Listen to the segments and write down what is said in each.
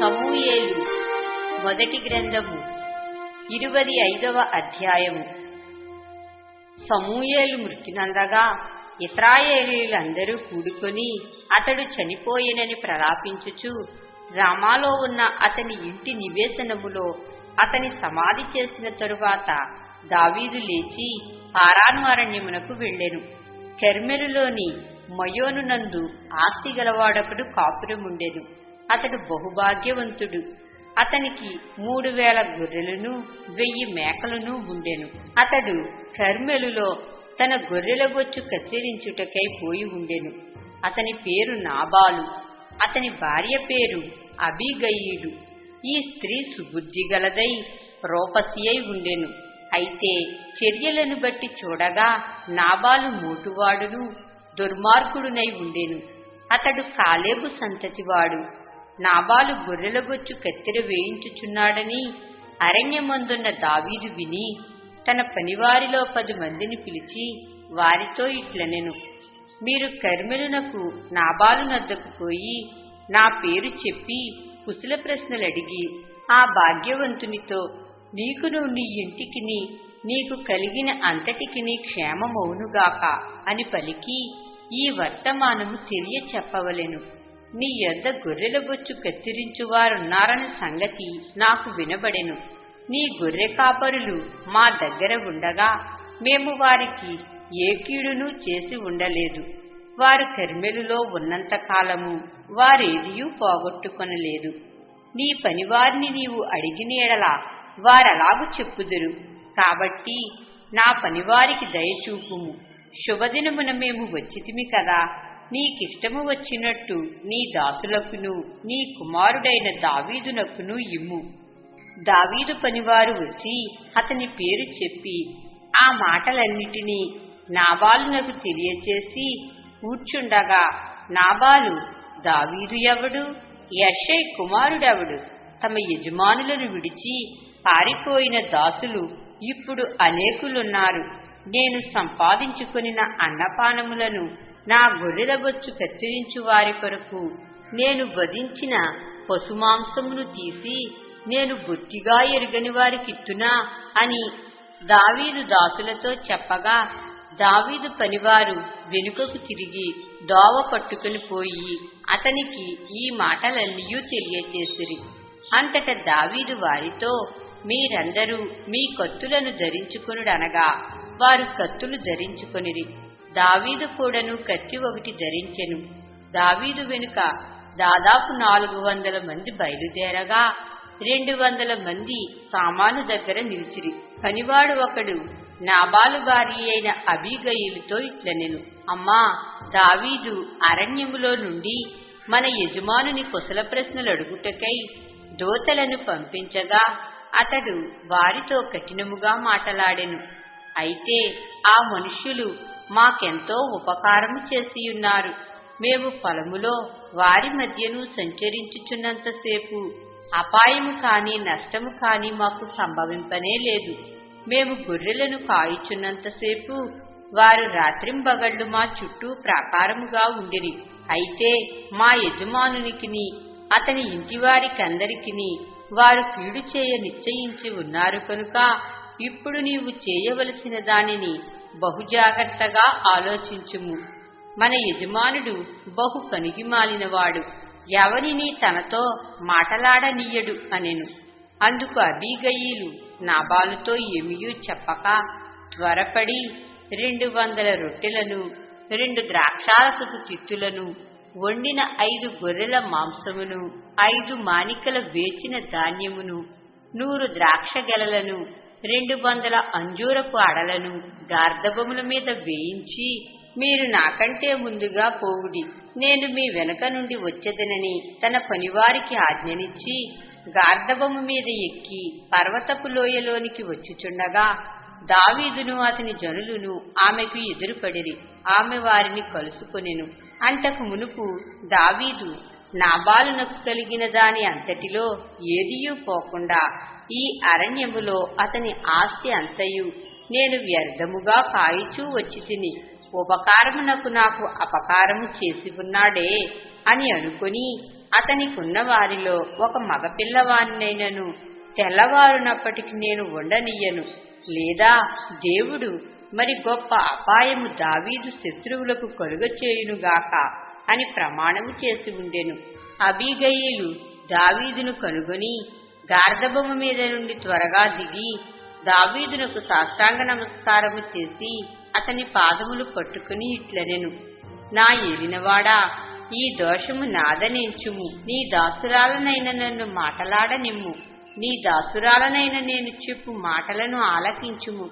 సమూయేలు మొదటి గ్రంథము ఇరువది ఐదవ అధ్యాయము. సమూయేలు మృతినందగా ఇస్రాయేలీలందరూ కూడుకొని అతడు చనిపోయినని ప్రలాపించుచు రామాలో ఉన్న అతని ఇంటి నివేశనములో అతని సమాధి చేసిన తరువాత దావీదు లేచి పారాను అరణ్యమునకు వెళ్ళెను. కెర్మెలులోని మయోనునందు ఆస్తి గలవాడొకడు కాపురముండెను. అతడు బహుభాగ్యవంతుడు. అతనికి మూడు వేల గొర్రెలను వెయ్యి మేకలను ఉండెను. అతడు కర్మెలులో తన గొర్రెల బొచ్చు కత్తిరించుటకై పోయి ఉండెను. అతని పేరు నాబాలు. అతని భార్య పేరు అబిగయీలు. ఈ స్త్రీ సుబుద్ధి గలదై రోపసి అయి ఉండెను. అయితే చర్యలను బట్టి చూడగా నాబాలు మోటువాడును దుర్మార్గుడునై ఉండెను. అతడు కాలేబు సంతతివాడు. నాబాలు గొర్రెల బొచ్చు కత్తెర వేయించుచున్నాడని అరణ్యమందున్న దావీదు విని తన పనివారిలో పది మందిని పిలిచి వారితో ఇట్లనెను. మీరు కర్మెలునకు నాబాలు నద్దకు పోయి నా పేరు చెప్పి కుశల ప్రశ్నలు అడిగి ఆ భాగ్యవంతునితో నీకును నీ ఇంటికిని నీకు కలిగిన అంతటికిని క్షేమమౌనుగాక అని పలికి ఈ వర్తమానము తెలియ చెప్పవలెను నీ యొద్ద గొర్రెల బొచ్చు కత్తిరించువారున్నారన్న సంగతి నాకు వినబడెను. నీ గొర్రె కాపరులు మా దగ్గర ఉండగా మేము వారికి ఏ కీడును చేసి ఉండలేదు. వారు కర్మెలులో ఉన్నంత కాలము వారేదియూ పోగొట్టుకొనలేదు. నీ పనివారిని నీవు అడిగిన ఎడల వారలాగు చెప్పుదురు. కాబట్టి నా పనివారికి దయచూపుము శుభదినమున మేము వచ్చితిమి కదా. నీకిష్టము వచ్చినట్టు నీ దాసులకును నీ కుమారుడైన దావీదునకును ఇమ్ము. దావీదు పనివారు వచ్చి అతని పేరు చెప్పి ఆ మాటలన్నిటినీ నాబాలునకు తెలియచేసి కూర్చుండగా నాబాలు దావీదు ఎవడు? యషయ్ కుమారుడెవడు? తమ యజమానులను విడిచి పారిపోయిన దాసులు ఇప్పుడు అనేకులున్నారు. నేను సంపాదించుకొనిన అన్నపానములను నా గొర్రెల బొచ్చు కత్తిరించు వారి కొరకు నేను వధించిన పశుమాంసమును తీసి నేను బొత్తిగా ఎరుగని వారికిత్తునా అని దావీదు దాసులతో చెప్పగా దావీదు పనివారు వెనుకకు తిరిగి దోవ పట్టుకుని పోయి అతనికి ఈ మాటలన్నీ తెలియచేసిరి. అంతట దావీదు వారితో మీరందరూ మీ కత్తులను ధరించుకునుడనగా వారు కత్తులు ధరించుకొనిరి. దావీదు కూడాను కత్తి ఒకటి ధరించెను. దావీదు వెనుక దాదాపు నాలుగు వందల మంది బయలుదేరగా రెండు వందల మంది సామాను దగ్గర నిలిచిరి. పనివాడు ఒకడు నాబాలు భార్య అయిన అబీగయులతో ఇట్లనెను అమ్మా దావీదు అరణ్యములో నుండి మన యజమానుని కుశల ప్రశ్నలు అడుగుటకై దోతలను పంపించగా అతడు వారితో కఠినముగా మాటలాడెను. అయితే ఆ మనుష్యులు మాకెంతో ఉపకారము చేసియున్నారు. మేము పొలములో వారి మధ్యను సంచరించుచున్నంతసేపు. అపాయము కాని నష్టము కాని మాకు సంభవింపనే లేదు. మేము గొర్రెలను కాయుచున్నంతసేపు వారు రాత్రింబగళ్ళు మా చుట్టూ ప్రాకారముగా ఉండిరి. అయితే మా యజమానునికిని అతని ఇంటివారికందరికిని వారు కీడు చేయ నిశ్చయించి ఉన్నారు కనుక ఇప్పుడు నీవు చేయవలసిన దానిని బహుజాగ్రత్తగా ఆలోచించుము. మన యజమానుడు బహు కనిగిమాలినవాడు ఎవరిని తనతో మాటలాడనీయడు అనెను. అందుకు అబీగయీలు నాబాలుతో ఏమియూ చెప్పక త్వరపడి రెండు వందల రొట్టెలను రెండు ద్రాక్షారసపు తిత్తులను వండిన ఐదు గొర్రెల మాంసమును ఐదు మానికల వేచిన ధాన్యమును నూరు ద్రాక్ష గెలలను రెండు వందల అంజూరపు అడలను గార్ధబముల మీద వేయించి మీరు నాకంటే ముందుగా పోవుడి. నేను మీ వెనక నుండి వచ్చేదనని తన పనివారికి ఆజ్ఞనిచ్చి గార్ధబము మీద ఎక్కి పర్వతపు లోయలోనికి వచ్చుచుండగా దావీదును అతని జనులును ఆమెకు ఎదురుపడిరి. ఆమె వారిని కలుసుకొనెను. అంతకు మునుపు దావీదు నాబాలునకు కలిగిన దాని అంతటిలో ఏదియూ పోకుండా ఈ అరణ్యములో అతని ఆస్తి అంతయు నేను వ్యర్థముగా కాయిచూ వచ్చి తిని ఉపకారమునకు నాకు అపకారము చేసి ఉన్నాడే అని అనుకుని అతనికున్న వారిలో ఒక మగపిల్లవాణ్ణైనను తెల్లవారునప్పటికి నేను ఉండనియ్యను లేదా దేవుడు మరి గొప్ప అపాయము దావీదు శత్రువులకు కలుగచేయునుగాక. అని ప్రమాణము చేసి ఉండెను. అబీగయ్యలు దావీదును కనుగొని గార్ధభము మీద నుండి త్వరగా దిగి దావీదునకు సాష్టాంగ నమస్కారము చేసి అతని పాదములు పట్టుకుని ఇట్లనెను. నా ఏలినవాడా ఈ దోషము నాదనించుము. నీ దాసురాలనైన నన్ను మాటలాడనిమ్ము. నీ దాసురాలనైన నేను చెప్పు మాటలను ఆలకించుము.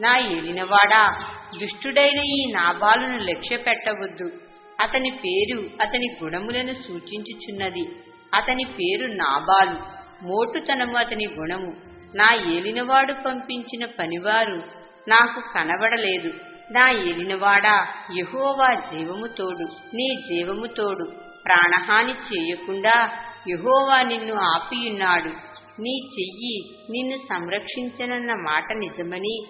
నా ఏలినవాడా దుష్టుడైన ఈ నాబాలును లక్ష్య పెట్టవద్దు అతని పేరు అతని గుణములను సూచించుచున్నది. అతని పేరు నాబాలు. మోటుతనము అతని గుణము. నా ఏలినవాడు పంపించిన పనివారు నాకు కనబడలేదు. నా ఏలినవాడా యహోవా జీవము తోడు నీ జీవము తోడు. ప్రాణహాని చేయకుండా యహోవా నిన్ను ఆపియున్నాడు. నీ చెయ్యి నిన్ను సంరక్షించనన్న మాట నిజమని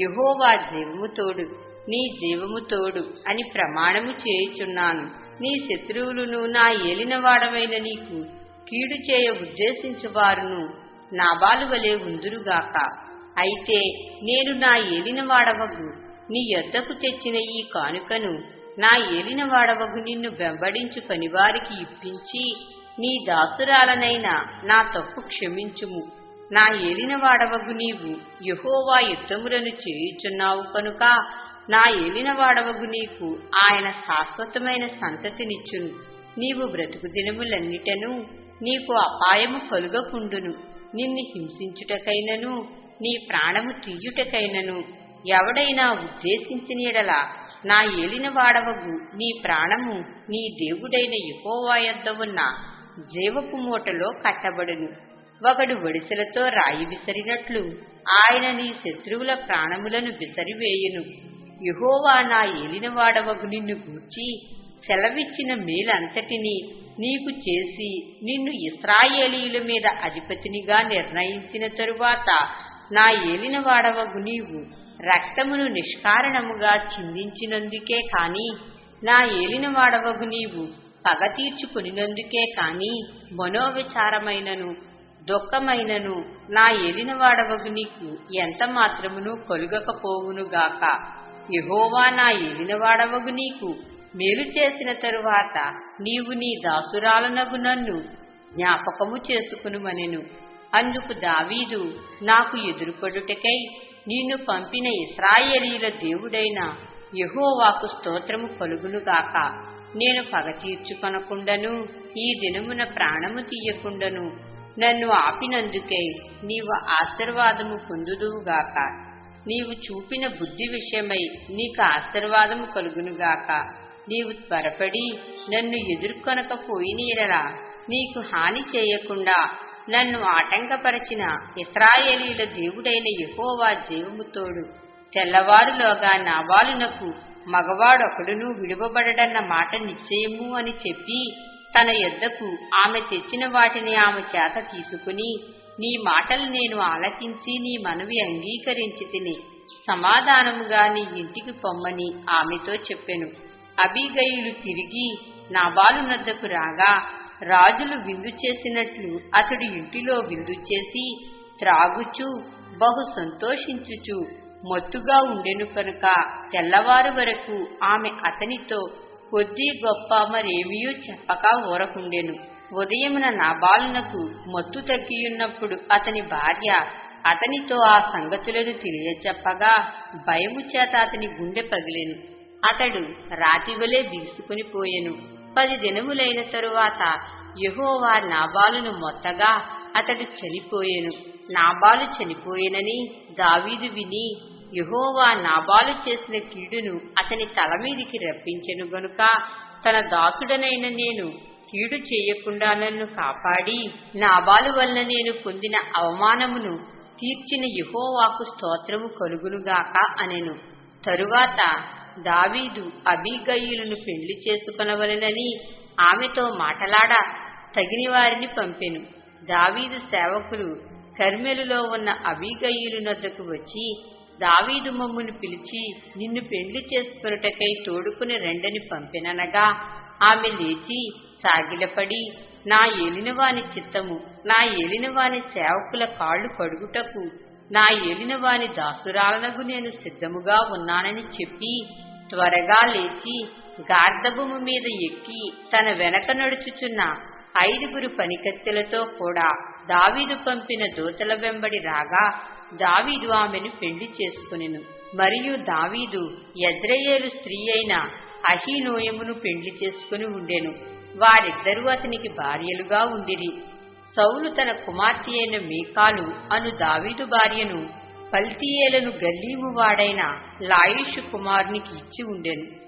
యహోవా జీవము తోడు. నీ జీవము తోడు అని ప్రమాణము చేయుచున్నాను. నీ శత్రువులను నా ఏలినవాడవైన నీకు కీడు చేయ ఉద్దేశించువారును. నాబాలు వలె ఉందురుగాక. అయితే నేను నా ఏలినవాడవగు. నీ యొద్దకు తెచ్చిన ఈ కానుకను నా ఏలినవాడవగు నిన్ను వెంబడించు పనివారికి ఇప్పించి నీ దాసురాలనైన నా తప్పు క్షమించుము. నా ఏలినవాడవగు నీవు యహోవా యుద్ధములను చేయుచున్నావు కనుక నా ఏలినవాడవగు నీకు ఆయన శాశ్వతమైన సంతతినిచ్చును. నీవు బ్రతుకు దినములన్నిటను నీకు అపాయము కలుగకుండును. నిన్ను హింసించుటకైనను నీ ప్రాణము తీయుటకైనను ఎవడైనా ఉద్దేశించిన ఎడల నా ఏలిన వాడవగు నీ ప్రాణము నీ దేవుడైన యహోవాయద్ద ఉన్న జీవపు మూటలో కట్టబడును. ఒకడు ఒడిసెలతో రాయి విసరినట్లు ఆయన నీ శత్రువుల ప్రాణములను విసరివేయును. యహోవా నా ఏలినవాడవగు నిన్ను గూర్చి సెలవిచ్చిన మేలంతటినీ నీకు చేసి నిన్ను ఇస్రాయేలీల మీద అధిపతినిగా నిర్ణయించిన తరువాత నా ఏలినవాడవగు నీవు రక్తమును నిష్కారణముగా చిందించినందుకే కాని నా ఏలినవాడవగు నీవు పగ తీర్చుకునినందుకే కాని మనోవిచారమైనను దుఃఖమైనను నా ఏలినవాడవగు నీకు ఎంత మాత్రమును కలుగకపోవునుగాక. యహోవా నా ఏలినవాడవగు నీకు. మేలు చేసిన తరువాత నీవు నీ దాసురాలనగు నన్ను జ్ఞాపకము చేసుకునుమనెను. అందుకు దావీదు నాకు ఎదురుపడుటకై నిన్ను పంపిన ఇస్రాయేలీల దేవుడైన యహోవాకు స్తోత్రము కలుగునుగాక నేను పగ తీర్చుకొనకుండను ఈ దినమున ప్రాణము తీయకుండను. నన్ను ఆపినందుకై నీవు ఆశీర్వాదము పొందుదువుగాక నీవు చూపిన బుద్ధి విషయమై నీకు ఆశీర్వాదము కలుగునుగాక. నీవు త్వరపడి నన్ను ఎదుర్కొనకపోయినీరలా నీకు హాని చేయకుండా నన్ను ఆటంకపరచిన ఇస్రాయేలీల దేవుడైన యహోవా జీవముతోడు తెల్లవారులోగా నావాలునకు మగవాడొకడును విడువబడడన్న మాట నిశ్చయము అని చెప్పి తన యొద్దకు ఆమె తెచ్చిన వాటిని ఆమె చేత తీసుకుని నీ మాటలు నేను ఆలకించి నీ మనవి అంగీకరించి తిని సమాధానముగా నీ ఇంటికి పొమ్మని ఆమెతో చెప్పెను. అబిగయులు తిరిగి నాబాలునద్దకు రాగా రాజులు విందు చేసినట్లు అతడు ఇంటిలో విందు చేసి త్రాగుచు బహు సంతోషించుచు మొత్తుగా ఉండెను కనుక తెల్లవారు వరకు ఆమె అతనితో కొద్ది గొప్ప మరేమీయూ చెప్పక ఊరకుండెను. ఉదయమున నాబాలునకు మత్తు తగ్గియున్నప్పుడు అతని భార్య అతనితో ఆ సంగతులను తెలియచెప్పగా భయము చేత అతని గుండె పగిలెను. అతడు రాతివలే బిగుసుకుని పోయెను. పది దినములైన తరువాత యహోవా నాబాలును మొత్తగా అతడు చనిపోయెను. నాబాలు చనిపోయెనని దావీదు విని యహోవా నాబాలు చేసిన కీడును అతని తల మీదికి రప్పించెను గనుక తన దాసుడనైన నేను కీడు చేయకుండా నన్ను కాపాడి నాబాలు వలన నేను పొందిన అవమానమును తీర్చిన యహోవాకు స్తోత్రము కలుగునుగాక అనెను. తరువాత దావీదు అబీగయులను పెళ్ళి చేసుకొనవలెనని ఆమెతో మాటలాడ తగిన వారిని పంపెను. దావీదు సేవకులు కర్మెలులో ఉన్న అబీగయులు నద్దకు వచ్చి దావీదు మమ్మును పిలిచి నిన్ను పెళ్ళి చేసుకున్నటకై తోడుకుని రెండని పంపిననగా ఆమె లేచి సాగిలపడి నా ఏలినవాని చిత్తము నా ఏలినవాని సేవకుల కాళ్ళు కడుగుటకు నా ఏలినవాని దాసురాలనగు నేను సిద్ధముగా ఉన్నానని చెప్పి త్వరగా లేచి గార్ధభూమి మీద ఎక్కి తన వెనక నడుచుచున్న ఐదుగురు పనికత్తెలతో కూడా దావీదు పంపిన దూతల వెంబడి రాగా దావీదు ఆమెను పెళ్ళి చేసుకునెను. మరియు దావీదు ఎద్రయేలు స్త్రీ అయిన అహీనోయమును పెళ్ళి చేసుకుని ఉండెను. వారిద్దరూ అతనికి భార్యలుగా ఉండిరి. సౌలు తన కుమార్తె అయిన మీకాలు అను దావీదు భార్యను పల్తీయేలను గల్లీము వాడైన లాయిషు కుమారునికి ఇచ్చి ఉండెను.